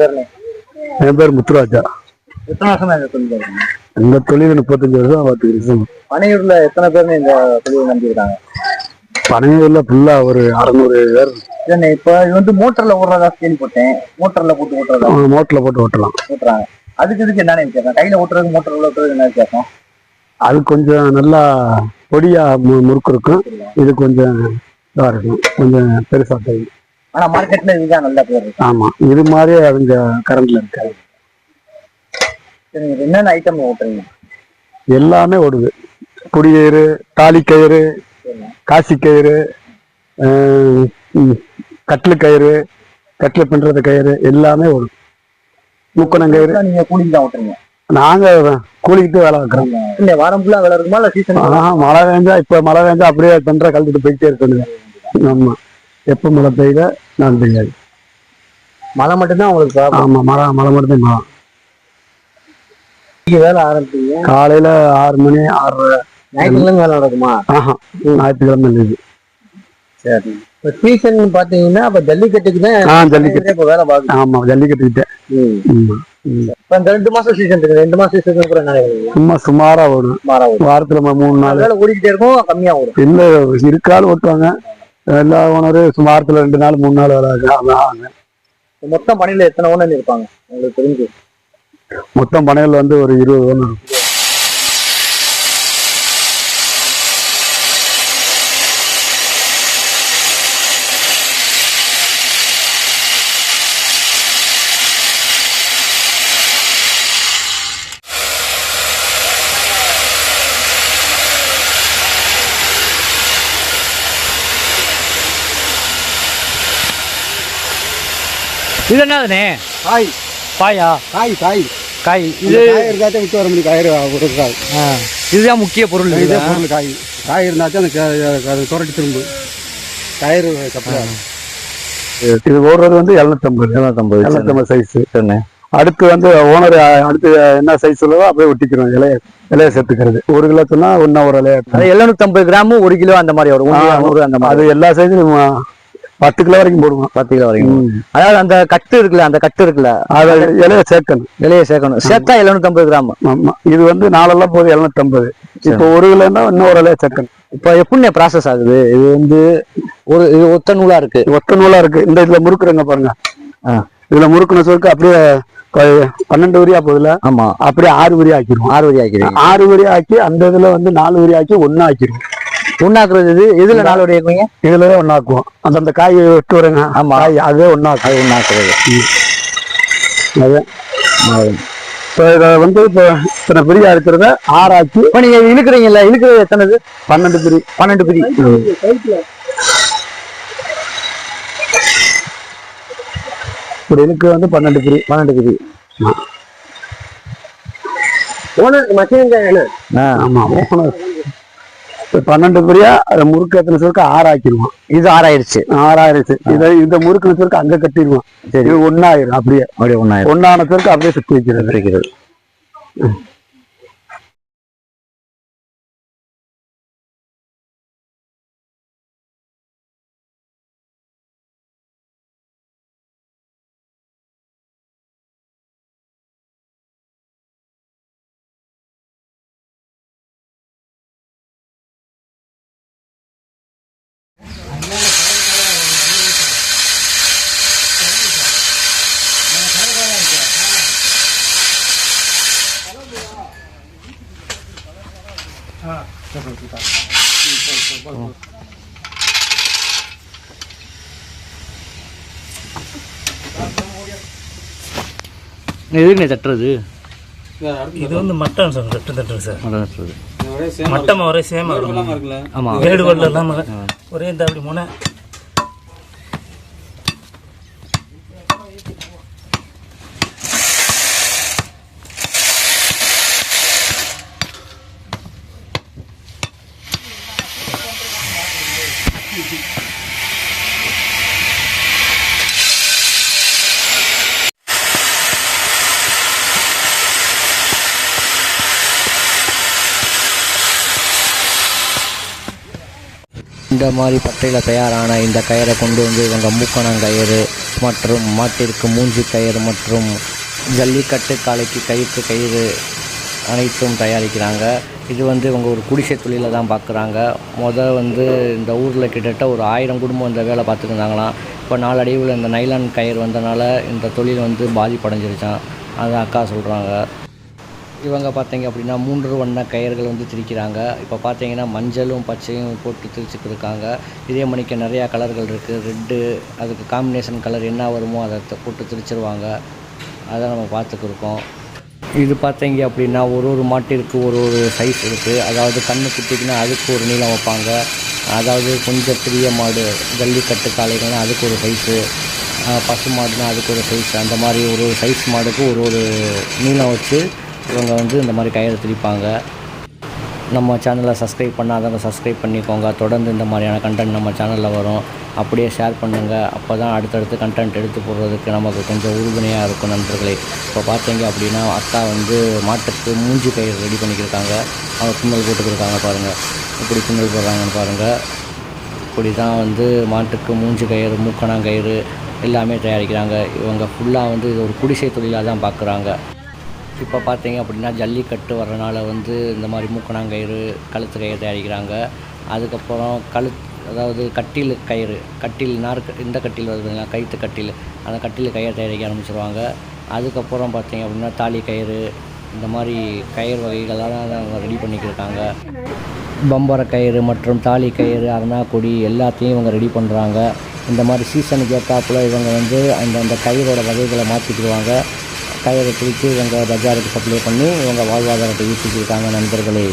பேருண்ணே என் பேர் முத்துராஜா. எத்தனை வருஷமா இந்த தொழில் இந்த தொழில் முப்பத்தஞ்சு வருஷம் இருக்கோம். பனையூர்ல எத்தனை பேர் இந்த தொழில் நம்பியிருக்காங்க பனையூர்ல ஃபுல்லா ஒரு அறநூறு பேர். இப்ப இது வந்து மோட்டர்ல ஓடுறதா கேள்விப்பட்டேன். மோட்டர்ல போட்டு ஓட்டுறதா? மோட்டில் போட்டு ஓட்டலாம். ஓட்டுறாங்க. அதுக்கு இதுக்கு என்னென்ன வித்தியாசம்? கையில ஓட்டுறது மோட்டர்ல ஓட்டுறது என்ன வித்தியாசம்? அது கொஞ்சம் நல்லா பொடியா முறுக்கு இருக்கும் இது கொஞ்சம் இதா இருக்கும். கொஞ்சம் பெருசா தெரியும். ஆனா மார்க்கெட்ல இதுதான் நல்ல பேர் ஆமா. இது மாதிரி அவங்க கரண்ட்ல இருக்காது என்னென்ன ஐட்டம் ஓட்டுறீங்க? எல்லாமே ஓடுது. புடியயிறு தாலி கயிறு காசி கயிறு கட்லு கயிறு கட்லு பின்றது கயிறு எல்லாமே ஓடும். முக்கணங்கயிறு நீங்க கூலிங் தான் ஓட்டுறீங்க. நாங்க கூலிக்கிட்டு வேலை வைக்கிறோம். இல்ல வாரம் ஃபுல்லா வேலை இருக்குமா? இல்ல சீசன் மழை பெஞ்சா இப்ப மழை பெஞ்சா அப்படியே தண்டரை கழுத்துட்டு போயிட்டே இருக்கணுங்க ஆமா. எப்ப மழை பெய்யுத நான் பெய்யாது. மழை மட்டும்தான் உங்களுக்கு. ஆமா மழை மழை மட்டும் மழை. வேலை ஆரம்பிச்சீங்க காலையில ஆறு மணி ஆறு ஞாயிற்றுக்கிழமை வேலை நடக்குமா? ஆஹா ஞாயிற்றுக்கிழமை சரி இப்ப சீசன் பாத்தீங்கன்னா அப்ப ஜல்லிக்கட்டுக்கு தான் ஜல்லிக்கட்டு. இப்ப வேலை பாக்குது ஆமா ஜல்லிக்கட்டுக்கிட்ட. இப்ப இந்த ரெண்டு மாசம் சீசன் இருக்கு. ரெண்டு மாசம் சீசன் வேலை? சும்மா சுமாரா ஓடும் வாரத்துல மூணு நாள். வேலை ஓடிக்கிட்டே இருக்கும் கம்மியா ஓடும். இல்ல இருக்கால் ஓட்டுவாங்க எல்லா ஓனரும் வாரத்துல ரெண்டு நாள் மூணு நாள் வேலை ஆகுங்க. மொத்தம் பணியில எத்தனை ஓனர் இருப்பாங்க? உங்களுக்கு தெரிஞ்சு. மொத்தம் பனையில் வந்து ஒரு இருபது ஓனர். இது என்னதுண்ணே காய் பாயா காய் காய் காய் இது காய் இருந்தாச்சும் விட்டு வர முடியும் காய் காய் ஆ, இதுதான் முக்கிய பொருள் இதே. பொருள் காய் காய் இருந்தாச்சும் அந்த துரட்டி திரும்ப கயிறு கப்பல் இது ஓடுறது வந்து எழுநூத்தம்பது எழுநூத்தம்பது எழுநூத்தம்பது சைஸ் அடுத்து வந்து ஓனர் அடுத்து என்ன சைஸ் சொல்லவோ அப்படியே ஒட்டிக்கிறோம் இலைய இலைய சேர்த்துக்கிறது ஒரு கிலோ சொன்னா ஒன்னா ஒரு இலைய எழுநூத்தி ஐம்பது கிராம் ஒரு கிலோ அந்த மாதிரி வரும் அந்த மாதிரி அது எல்லா சைஸும் பத்து கிலோ வரைக்கும் போடுவோம். பத்து கிலோ வரைக்கும். அதாவது அந்த கட்டு இருக்குல்ல அந்த கட்டு இருக்குல்ல அதை இலைய சேர்க்கணும். வெளியே சேர்க்கணும். சேர்த்தா எழுநூத்தி ஐம்பது கிராம். ஆமா. இது வந்து நாளெல்லாம் போகுது எழுநூத்தம்பது. இப்போ ஒரு கிலோன்னா இன்னொரு இலைய சேர்க்கணும். இப்ப எப்படிண்ணே ப்ராசஸ் ஆகுது. இது வந்து ஒரு இது ஒத்த நூலா இருக்கு. ஒத்த நூலா இருக்கு. இந்த இதுல முறுக்குறங்க பாருங்க. இதுல முறுக்குன சொருக்கு அப்படியே பன்னெண்டு வரியா போகுதுல ஆமா. அப்படியே ஆறு வரி ஆக்கிடுவோம். ஆறு வரி ஆக்கிறீங்க ஆறு வரி ஆக்கி அந்த இதுல வந்து நாலு வரி ஆக்கி ஒண்ணா ஆக்கிடுவோம். ஒண்ணாக்குறது இது இதுல நாலு வரி ஆக்குவீங்க இதுலவே ஒண்ணாக்குவோம் அந்த அந்த காய் விட்டு வருங்க. ஆமா. காய் அதுவே ஒண்ணாக்கும் அது ஒண்ணாக்குறது அது. இப்போ இதை வந்து இப்போ இத்தனை பிரியா இருக்கிறத ஆறாக்கி இப்ப நீங்க இழுக்கிறீங்கல்ல இழுக்கிறது எத்தனது? பன்னெண்டு பிரி பன்னெண்டு பிரி இப்படி இழுக்கு வந்து பன்னெண்டு பிரி பன்னெண்டு பிரி ஆமா. ஓப்பனர் இப்போ பன்னெண்டு பிரியா அதை முறுக்கு எத்தனை சொருக்கு ஆறாக்கிடுவோம். இது ஆறாயிருச்சு. ஆறாயிருச்சு. இதை இந்த முறுக்குன சொருக்கு அங்க கட்டிடுவோம். இது ஒன்னாயிரும் அப்படியே. அப்படியே ஒண்ணாயிரம். ஒன்னான சொருக்கு அப்படியே சுத்தி வைக்கிறது. இருக்கிறது எதுக்குண்ணே தட்டுறது? இது வந்து மட்டன் சார் தட்டு தட்டுங்க சார். மட்டன் தட்டுறது. மட்டம் ஒரே சேமா ஆமா. வேடு வரல இல்லாம ஒரே இந்த அப்படி முனை. இந்த மாதிரி பட்டையில் தயாரான இந்த கயிறை கொண்டு வந்து இவங்க மூக்கணங்கயிறு மற்றும் மாட்டிற்கு மூஞ்சி கயிறு மற்றும் ஜல்லிக்கட்டு காளைக்கு கயிற்று கயிறு அனைத்தும் தயாரிக்கிறாங்க. இது வந்து இவங்க ஒரு குடிசை தொழிலை தான் பார்க்குறாங்க. மொதல் வந்து இந்த ஊரில் கிட்டத்தட்ட ஒரு ஆயிரம் குடும்பம் இந்த வேலை பார்த்துருந்தாங்களாம் இப்போ நாளடைவில் இந்த நைலான் கயிறு வந்தனால இந்த தொழில் வந்து பாதிப்படைஞ்சிருச்சான் அதை அக்கா சொல்கிறாங்க இவங்க பார்த்தீங்க அப்படின்னா மூன்று வண்ண கயிறுகள் வந்து திரிக்கிறாங்க. இப்போ பார்த்தீங்கன்னா மஞ்சளும் பச்சையும் போட்டு திரிச்சுட்டு இருக்காங்க இதே மணிக்கு நிறையா கலர்கள் இருக்குது ரெட்டு அதுக்கு காம்பினேஷன் கலர் என்ன வருமோ அதை போட்டு திரிச்சிருவாங்க. அதை நம்ம பார்த்துக்கிருக்கோம். இது பார்த்தீங்க அப்படின்னா ஒரு ஒரு மாட்டிற்கு ஒரு ஒரு சைஸ் இருக்குது அதாவது கண்ணு குட்டிக்குன்னா அதுக்கு ஒரு நீளம் வைப்பாங்க. அதாவது கொஞ்சம் பெரிய மாடு ஜல்லிக்கட்டு காளைகள்னா அதுக்கு ஒரு சைஸு பசு மாடுனா அதுக்கு ஒரு சைஸ் அந்த மாதிரி ஒரு ஒரு சைஸ் மாடுக்கு ஒரு ஒரு நீளம் வச்சு இவங்க வந்து இந்த மாதிரி கயிறு திரிப்பாங்க. நம்ம சேனலை சப்ஸ்கிரைப் பண்ணாதவங்க சப்ஸ்கிரைப் பண்ணிக்கோங்க. தொடர்ந்து இந்த மாதிரியான கண்டென்ட் நம்ம சேனலில் வரும். அப்படியே ஷேர் பண்ணுங்கள் அப்போ தான் அடுத்தடுத்து கண்டென்ட் எடுத்து போடுறதுக்கு நமக்கு கொஞ்சம் உறுதுணையாக இருக்கும் நண்பர்களே. இப்போ பார்த்தீங்க அப்படின்னா அக்கா வந்து மாட்டுக்கு மூஞ்சி கயிறு ரெடி பண்ணிக்கிருக்காங்க. அவங்க பின்னல் போட்டுக்கிருக்காங்க பாருங்கள் இப்படி பின்னல் போடுறாங்கன்னு பாருங்கள் இப்படி தான் வந்து மாட்டுக்கு மூஞ்சி கயிறு மூக்கணாங்கயிறு எல்லாமே தயாரிக்கிறாங்க. இவங்க ஃபுல்லாக வந்து இது ஒரு குடிசை தொழிலாக தான் பார்க்குறாங்க இப்போ பார்த்தீங்க அப்படின்னா ஜல்லிக்கட்டு வர்றனால வந்து இந்த மாதிரி மூக்கணாங்கயிறு கழுத்து கயிறு தயாரிக்கிறாங்க. அதுக்கப்புறம் கழு அதாவது கட்டில் கயிறு கட்டில் நார் இந்த கட்டில் வருதுங்களா கைத்து கட்டில். அந்த கட்டில் கயிறு தயாரிக்க ஆரம்பிச்சிருவாங்க. அதுக்கப்புறம் பார்த்தீங்க அப்படின்னா தாலி கயிறு இந்த மாதிரி கயிறு வகைகளெல்லாம் அவங்க ரெடி பண்ணிக்கிருக்காங்க பம்பர கயிறு மற்றும் தாலி கயிறு அருணாக்குடி எல்லாத்தையும் இவங்க ரெடி பண்ணுறாங்க இந்த மாதிரி சீசனுக்கு ஏற்றாப்புல இவங்க வந்து அந்த அந்த கயிறோட வகைகளை மாற்றிக்கிடுவாங்க கயிறை பிடிச்சி இவங்க பஜாருக்கு சப்ளை பண்ணி இவங்க வாழ்வாதாரத்தை ஈட்டிக்கிருக்காங்க நண்பர்களே.